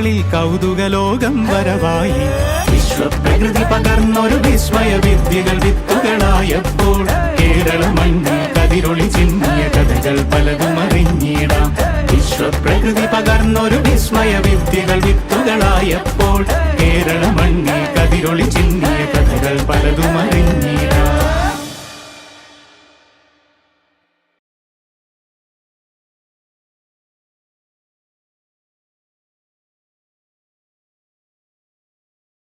മിഴിക്കോണുകളിൽ കൗതുകലോകം വരവായി. വിശ്വപ്രകൃതി പകർന്നൊരു വിസ്മയ വിദ്യകൾ വിത്തുകളായപ്പോൾ കേരള മണ്ണിൽ കതിരൊളി ചിന്നിയ കഥകൾ പലതും അറിഞ്ഞിടാം. വിശ്വപ്രകൃതി പകർന്നൊരു വിസ്മയ വിദ്യകൾ വിത്തുകളായപ്പോൾ കേരള മണ്ണിൽ കതിരൊളി ചിന്നിയ കഥകൾ പലതും